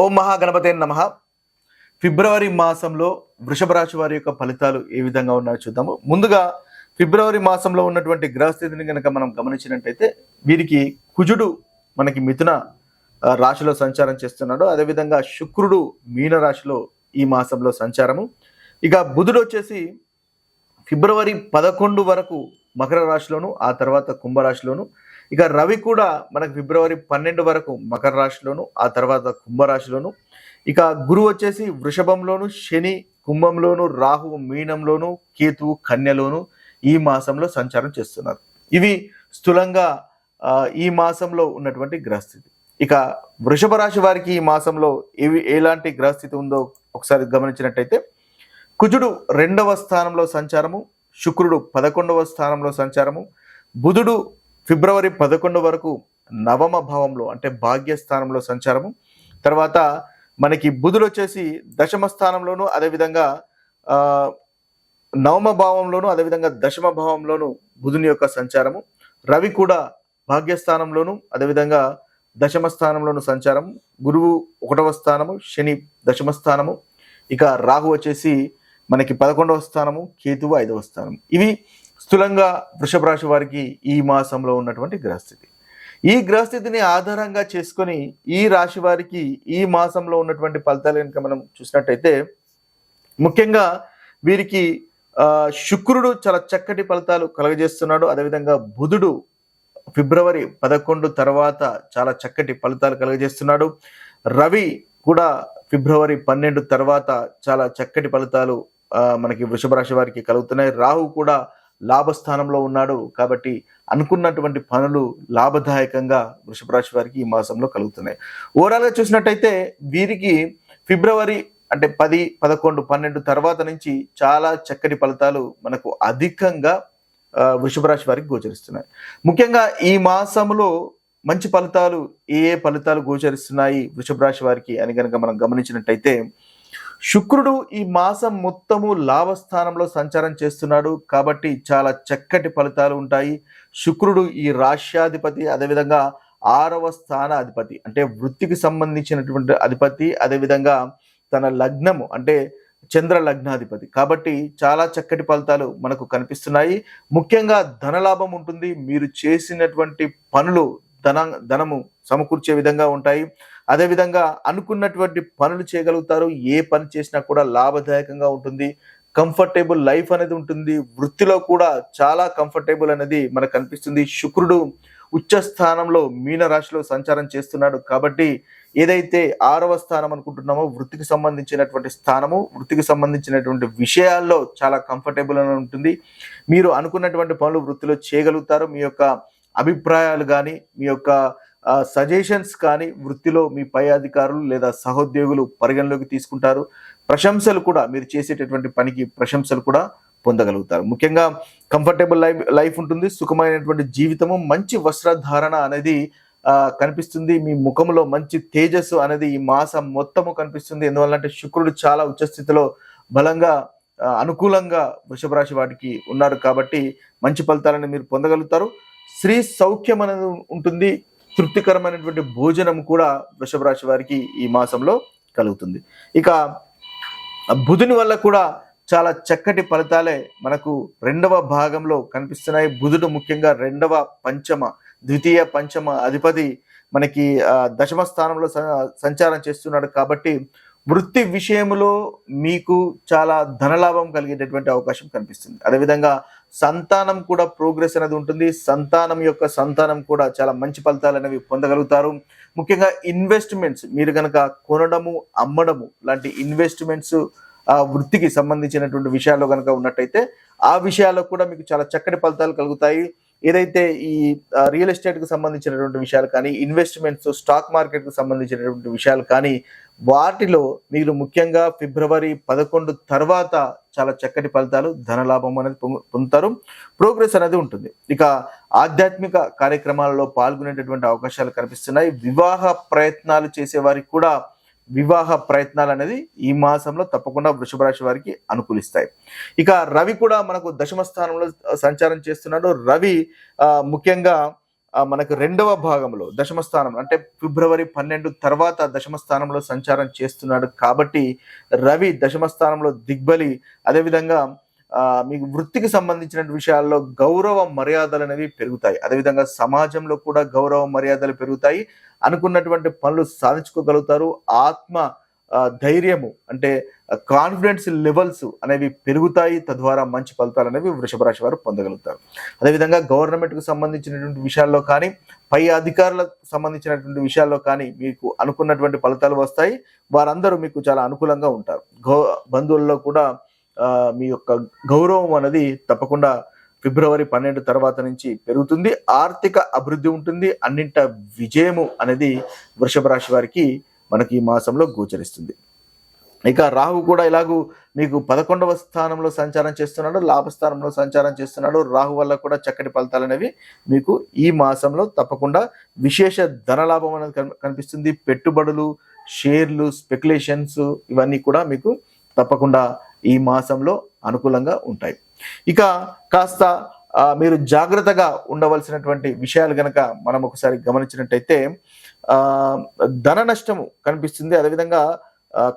ఓం మహాగణపతే నమ. ఫిబ్రవరి మాసంలో వృషభ రాశి వారి యొక్క ఫలితాలు ఏ విధంగా ఉన్నాయో చూద్దాము. ముందుగా ఫిబ్రవరి మాసంలో ఉన్నటువంటి గ్రహస్థితిని కనుక మనం గమనించినట్టయితే వీరికి కుజుడు మనకి మిథున రాశిలో సంచారం చేస్తున్నాడు. అదేవిధంగా శుక్రుడు మీన రాశిలో ఈ మాసంలో సంచారము. ఇక బుధుడు వచ్చేసి ఫిబ్రవరి పదకొండు వరకు మకర రాశిలోను ఆ తర్వాత కుంభరాశిలోను ఇక రవి కూడా మనకు ఫిబ్రవరి పన్నెండు వరకు మకర రాశిలోను ఆ తర్వాత కుంభరాశిలోను. ఇక గురువు వచ్చేసి వృషభంలోను శని కుంభంలోను రాహువు మీనంలోను కేతువు కన్యలోను ఈ మాసంలో సంచారం చేస్తున్నారు. ఇవి స్థూలంగా ఈ మాసంలో ఉన్నటువంటి గ్రహస్థితి. ఇక వృషభ రాశి వారికి ఈ మాసంలో ఏవి ఎలాంటి గ్రహస్థితి ఉందో ఒకసారి గమనించినట్టయితే కుజుడు రెండవ స్థానంలో సంచారము శుక్రుడు పదకొండవ స్థానంలో సంచారము బుధుడు ఫిబ్రవరి పదకొండు వరకు నవమ భావంలో అంటే భాగ్యస్థానంలో సంచారము. తర్వాత మనకి బుధులు వచ్చేసి దశమ స్థానంలోను అదేవిధంగా నవమ భావంలోను అదేవిధంగా దశమ భావంలోను బుధుని యొక్క సంచారము. రవి కూడా భాగ్యస్థానంలోను అదేవిధంగా దశమ స్థానంలోను సంచారం గురువు ఒకటవ స్థానము శని దశమ స్థానము. ఇక రాహు వచ్చేసి మనకి పదకొండవ స్థానము కేతువు ఐదవ స్థానం ఇవి స్థూలంగా వృషభ రాశి వారికి ఈ మాసంలో ఉన్నటువంటి గ్రహస్థితి. ఈ గ్రహస్థితిని ఆధారంగా చేసుకొని ఈ రాశి వారికి ఈ మాసంలో ఉన్నటువంటి ఫలితాలు కనుక మనం చూసినట్టయితే ముఖ్యంగా వీరికి శుక్రుడు చాలా చక్కటి ఫలితాలు కలగజేస్తున్నాడు. అదేవిధంగా బుధుడు ఫిబ్రవరి పదకొండు తర్వాత చాలా చక్కటి ఫలితాలు కలగజేస్తున్నాడు. రవి కూడా ఫిబ్రవరి పన్నెండు తర్వాత చాలా చక్కటి ఫలితాలు మనకి వృషభ రాశి వారికి కలుగుతున్నాయి. రాహు కూడా లాభస్థానంలో ఉన్నాడు కాబట్టి అనుకున్నటువంటి పనులు లాభదాయకంగా వృషభరాశి వారికి ఈ మాసంలో కలుగుతున్నాయి. ఓవరాల్గా చూసినట్టయితే వీరికి ఫిబ్రవరి అంటే పది పదకొండు పన్నెండు తర్వాత నుంచి చాలా చక్కటి ఫలితాలు మనకు అధికంగా ఆ, వృషభ రాశి వారికి గోచరిస్తున్నాయి. ముఖ్యంగా ఈ మాసంలో మంచి ఫలితాలు ఏ ఏ ఫలితాలు గోచరిస్తున్నాయి వృషభ రాశి వారికి అని కనుక మనం గమనించినట్టయితే శుక్రుడు ఈ మాసం మొత్తము లాభస్థానంలో సంచారం చేస్తున్నాడు కాబట్టి చాలా చక్కటి ఫలితాలు ఉంటాయి. శుక్రుడు ఈ రాష్ట్రాధిపతి అదేవిధంగా ఆరవ స్థాన అధిపతి అంటే వృత్తికి సంబంధించినటువంటి అధిపతి అదేవిధంగా తన లగ్నము అంటే చంద్ర లగ్నాధిపతి. కాబట్టి చాలా చక్కటి ఫలితాలు మనకు కనిపిస్తున్నాయి. ముఖ్యంగా ధనలాభం ఉంటుంది. మీరు చేసినటువంటి పనులు ధన ధనము సమకూర్చే విధంగా ఉంటాయి. అదేవిధంగా అనుకున్నటువంటి పనులు చేయగలుగుతారు. ఏ పని చేసినా కూడా లాభదాయకంగా ఉంటుంది. కంఫర్టబుల్ లైఫ్ అనేది ఉంటుంది. వృత్తిలో కూడా చాలా కంఫర్టబుల్ అనేది మనకు కనిపిస్తుంది శుక్రుడు ఉచ్చ స్థానంలో మీనరాశిలో సంచారం చేస్తున్నాడు. కాబట్టి ఏదైతే ఆరవ స్థానం అనుకుంటున్నామో వృత్తికి సంబంధించినటువంటి స్థానము వృత్తికి సంబంధించినటువంటి విషయాల్లో చాలా కంఫర్టబుల్ అని ఉంటుంది. మీరు అనుకున్నటువంటి పనులు వృత్తిలో చేయగలుగుతారు. మీ యొక్క అభిప్రాయాలు కానీ మీ యొక్క సజెషన్స్ కానీ వృత్తిలో మీ పై అధికారులు లేదా సహోద్యోగులు పరిగణలోకి తీసుకుంటారు. ప్రశంసలు కూడా మీరు చేసేటటువంటి పనికి ప్రశంసలు కూడా పొందగలుగుతారు. ముఖ్యంగా కంఫర్టబుల్ లైఫ్ లైఫ్ ఉంటుంది. సుఖమైనటువంటి జీవితము మంచి వస్త్రధారణ అనేది కనిపిస్తుంది. మీ ముఖంలో మంచి తేజస్సు అనేది ఈ మాసం మొత్తము కనిపిస్తుంది. ఎందువల్లంటే శుక్రుడు చాలా ఉచ్చస్థితిలో బలంగా అనుకూలంగా వృషభ రాశి వాటికి ఉన్నారు కాబట్టి మంచి ఫలితాలను మీరు పొందగలుగుతారు. స్త్రీ సౌఖ్యం అనేది ఉంటుంది తృప్తికరమైనటువంటి భోజనం కూడా వృషభ రాశి వారికి ఈ మాసంలో కలుగుతుంది. ఇక బుధుని వల్ల కూడా చాలా చక్కటి ఫలితాలే మనకు రెండవ భాగంలో కనిపిస్తున్నాయి. బుధుడు ముఖ్యంగా రెండవ పంచమ ద్వితీయ పంచమ అధిపతి మనకి దశమ స్థానంలో సంచారం చేస్తున్నాడు కాబట్టి వృత్తి విషయంలో మీకు చాలా ధనలాభం కలిగేటటువంటి అవకాశం కనిపిస్తుంది. అదేవిధంగా సంతానం కూడా ప్రోగ్రెస్ అనేది ఉంటుంది. సంతానం యొక్క సంతానం కూడా చాలా మంచి ఫలితాలు అనేవి పొందగలుగుతారు. ముఖ్యంగా ఇన్వెస్ట్మెంట్స్ మీరు కనుక కొనడము అమ్మడము లాంటి ఇన్వెస్ట్మెంట్స్ ఆ వృత్తికి సంబంధించినటువంటి విషయాల్లో కనుక ఉన్నట్టయితే ఆ విషయాల్లో కూడా మీకు చాలా చక్కటి ఫలితాలు కలుగుతాయి. ఏదైతే ఈ రియల్ ఎస్టేట్కు సంబంధించినటువంటి విషయాలు కానీ ఇన్వెస్ట్మెంట్స్ స్టాక్ మార్కెట్కు సంబంధించినటువంటి విషయాలు కానీ వాటిలో మీరు ముఖ్యంగా ఫిబ్రవరి పదకొండు తర్వాత చాలా చక్కటి ఫలితాలు ధనలాభం అనేది పొందుతారు. ప్రోగ్రెస్ అనేది ఉంటుంది. ఇక ఆధ్యాత్మిక కార్యక్రమాలలో పాల్గొనేటటువంటి అవకాశాలు కనిపిస్తున్నాయి. వివాహ ప్రయత్నాలు చేసే వారికి కూడా వివాహ ప్రయత్నాలు అనేది ఈ మాసంలో తప్పకుండా వృషభ రాశి వారికి అనుకూలిస్తాయి. ఇక రవి కూడా మనకు దశమ స్థానంలో సంచారం చేస్తున్నాడు. రవి ముఖ్యంగా మనకు రెండవ భాగంలో దశమ స్థానం అంటే ఫిబ్రవరి పన్నెండు తర్వాత దశమ స్థానంలో సంచారం చేస్తున్నాడు కాబట్టి రవి దశమ స్థానంలో దిగ్బలి అదేవిధంగా మీకు వృత్తికి సంబంధించిన విషయాల్లో గౌరవ మర్యాదలు అనేవి పెరుగుతాయి. అదేవిధంగా సమాజంలో కూడా గౌరవ మర్యాదలు పెరుగుతాయి. అనుకున్నటువంటి పనులు సాధించుకోగలుగుతారు. ఆత్మ ధైర్యము అంటే కాన్ఫిడెన్స్ లెవెల్స్ అనేవి పెరుగుతాయి. తద్వారా మంచి ఫలితాలు అనేవి వృషభ రాశి వారు పొందగలుగుతారు. అదేవిధంగా గవర్నమెంట్కు సంబంధించినటువంటి విషయాల్లో కానీ పై అధికారులకు సంబంధించినటువంటి విషయాల్లో కానీ మీకు అనుకున్నటువంటి ఫలితాలు వస్తాయి. వారందరూ మీకు చాలా అనుకూలంగా ఉంటారు. గౌ బంధువుల్లో కూడా మీ యొక్క గౌరవం అనేది తప్పకుండా ఫిబ్రవరి పన్నెండు తర్వాత నుంచి పెరుగుతుంది. ఆర్థిక అభివృద్ధి ఉంటుంది. అన్నింట విజయము అనేది వృషభ రాశి వారికి మనకి ఈ మాసంలో గోచరిస్తుంది. ఇక రాహు కూడా ఇలాగూ మీకు పదకొండవ స్థానంలో సంచారం చేస్తున్నాడు లాభస్థానంలో సంచారం చేస్తున్నాడు. రాహు వల్ల కూడా చక్కటి ఫలితాలు అనేవి మీకు ఈ మాసంలో తప్పకుండా విశేష ధనలాభం అనేది కన్- కనిపిస్తుంది. పెట్టుబడులు షేర్లు స్పెక్యులేషన్స్ ఇవన్నీ కూడా మీకు తప్పకుండా ఈ మాసంలో అనుకూలంగా ఉంటాయి. ఇక కాస్త మీరు జాగ్రత్తగా ఉండవలసినటువంటి విషయాలు గనక మనం ఒకసారి గమనించినట్టయితే ధన నష్టము కనిపిస్తుంది. అదేవిధంగా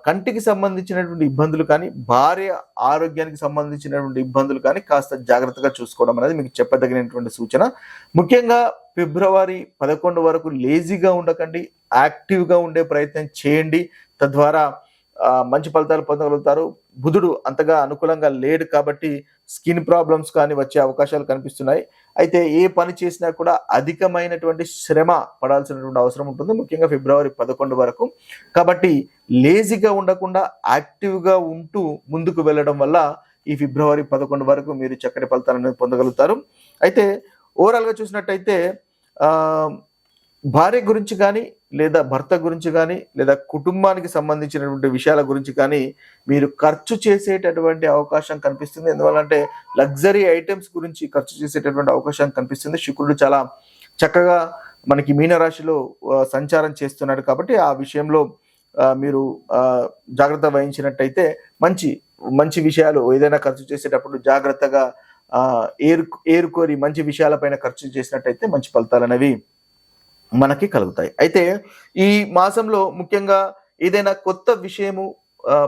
కంటికి సంబంధించినటువంటి ఇబ్బందులు కానీ భార్య ఆరోగ్యానికి సంబంధించినటువంటి ఇబ్బందులు కానీ కాస్త జాగ్రత్తగా చూసుకోవడం అనేది మీకు చెప్పదగినటువంటి సూచన. ముఖ్యంగా ఫిబ్రవరి పదకొండు వరకు లేజీగా ఉండకండి యాక్టివ్గా ఉండే ప్రయత్నం చేయండి. తద్వారా మంచి ఫలితాలు పొందగలుగుతారు. బుధుడు అంతగా అనుకూలంగా లేడు కాబట్టి స్కిన్ ప్రాబ్లమ్స్ కానీ వచ్చే అవకాశాలు కనిపిస్తున్నాయి. అయితే ఏ పని చేసినా కూడా అధికమైనటువంటి శ్రమ పడాల్సినటువంటి అవసరం ఉంటుంది. ముఖ్యంగా ఫిబ్రవరి పదకొండు వరకు. కాబట్టి లేజీగా ఉండకుండా యాక్టివ్గా ఉంటూ ముందుకు వెళ్ళడం వల్ల ఈ ఫిబ్రవరి పదకొండు వరకు మీరు చక్కటి ఫలితాలను పొందగలుగుతారు. అయితే ఓవరాల్గా చూసినట్టయితే భార్య గురించి కానీ లేదా భర్త గురించి కానీ లేదా కుటుంబానికి సంబంధించినటువంటి విషయాల గురించి కానీ మీరు ఖర్చు చేసేటటువంటి అవకాశం కనిపిస్తుంది. ఎందువల్లంటే లగ్జరీ ఐటమ్స్ గురించి ఖర్చు చేసేటటువంటి అవకాశం కనిపిస్తుంది. శుక్రుడు చాలా చక్కగా మనకి మీనరాశిలో సంచారం చేస్తున్నాడు కాబట్టి ఆ విషయంలో మీరు జాగ్రత్త వహించినట్టయితే మంచి మంచి విషయాలు ఏదైనా ఖర్చు చేసేటప్పుడు జాగ్రత్తగా ఏరు ఏరుకోరి మంచి విషయాలపైన ఖర్చు చేసినట్టయితే మంచి ఫలితాలు అనేవి మనకి కలుగుతాయి. అయితే ఈ మాసంలో ముఖ్యంగా ఏదైనా కొత్త విషయము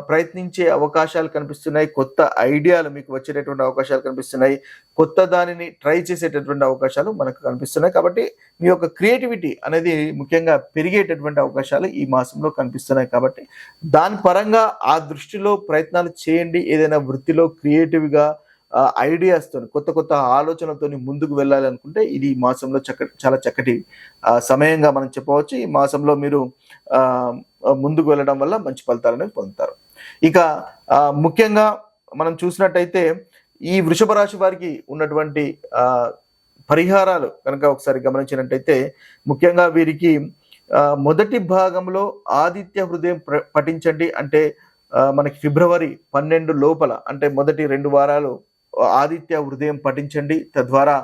ప్రయత్నించే అవకాశాలు కనిపిస్తున్నాయి కొత్త ఐడియాలు మీకు వచ్చేటటువంటి అవకాశాలు కనిపిస్తున్నాయి కొత్త దానిని ట్రై చేసేటటువంటి అవకాశాలు మనకు కనిపిస్తున్నాయి. కాబట్టి మీ యొక్క క్రియేటివిటీ అనేది ముఖ్యంగా పెరిగేటటువంటి అవకాశాలు ఈ మాసంలో కనిపిస్తున్నాయి. కాబట్టి దాని పరంగా ఆ దృష్టిలో ప్రయత్నాలు చేయండి. ఏదైనా వృత్తిలో క్రియేటివ్గా ఐడియాస్తో కొత్త కొత్త ఆలోచనలతో ముందుకు వెళ్ళాలి అనుకుంటే ఇది ఈ మాసంలో చక్క చాలా చక్కటి సమయంగా మనం చెప్పవచ్చు. ఈ మాసంలో మీరు ముందుకు వెళ్ళడం వల్ల మంచి ఫలితాలను పొందుతారు. ఇక ముఖ్యంగా మనం చూసినట్టయితే ఈ వృషభ రాశి వారికి ఉన్నటువంటి పరిహారాలు కనుక ఒకసారి గమనించినట్టయితే ముఖ్యంగా వీరికి మొదటి భాగంలో ఆదిత్య హృదయం పఠించండి. అంటే మనకి ఫిబ్రవరి పన్నెండు లోపల అంటే మొదటి రెండు వారాలు ఆదిత్య హృదయం పఠించండి. తద్వారా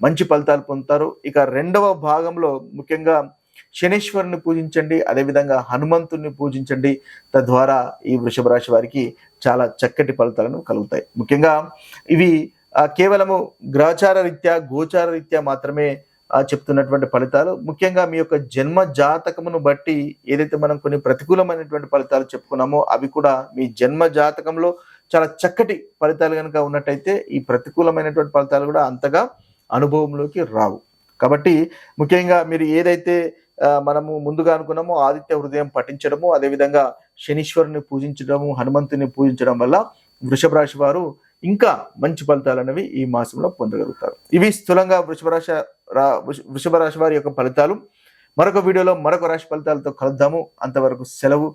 మంచి ఫలితాలు పొందుతారు. ఇక రెండవ భాగంలో ముఖ్యంగా శనీశ్వరుని పూజించండి. అదేవిధంగా హనుమంతుని పూజించండి. తద్వారా ఈ వృషభ రాశి వారికి చాలా చక్కటి ఫలితాలను కలుగుతాయి. ముఖ్యంగా ఇవి కేవలము గ్రహచార రీత్యా గోచార రీత్యా మాత్రమే చెప్తున్నటువంటి ఫలితాలు. ముఖ్యంగా మీ యొక్క జన్మ జాతకమును బట్టి ఏదైతే మనం కొన్ని ప్రతికూలమైనటువంటి ఫలితాలు చెప్పుకున్నామో అవి కూడా మీ జన్మ జాతకంలో చాలా చక్కటి ఫలితాలు కనుక ఉన్నట్టయితే ఈ ప్రతికూలమైనటువంటి ఫలితాలు కూడా అంతగా అనుభవంలోకి రావు. కాబట్టి ముఖ్యంగా మీరు ఏదైతే మనము ముందుగా అనుకున్నామో ఆదిత్య హృదయం పఠించడము అదేవిధంగా శనీశ్వరుని పూజించడము హనుమంతుని పూజించడం వల్ల వృషభ రాశి వారు ఇంకా మంచి ఫలితాలు అనేవి ఈ మాసంలో పొందగలుగుతారు. ఇవి స్థూలంగా వృషభ రాశి రా- వృష- వృషభ రాశి వారి యొక్క ఫలితాలు. మరొక వీడియోలో మరొక రాశి ఫలితాలతో కలుద్దాము. అంతవరకు సెలవు.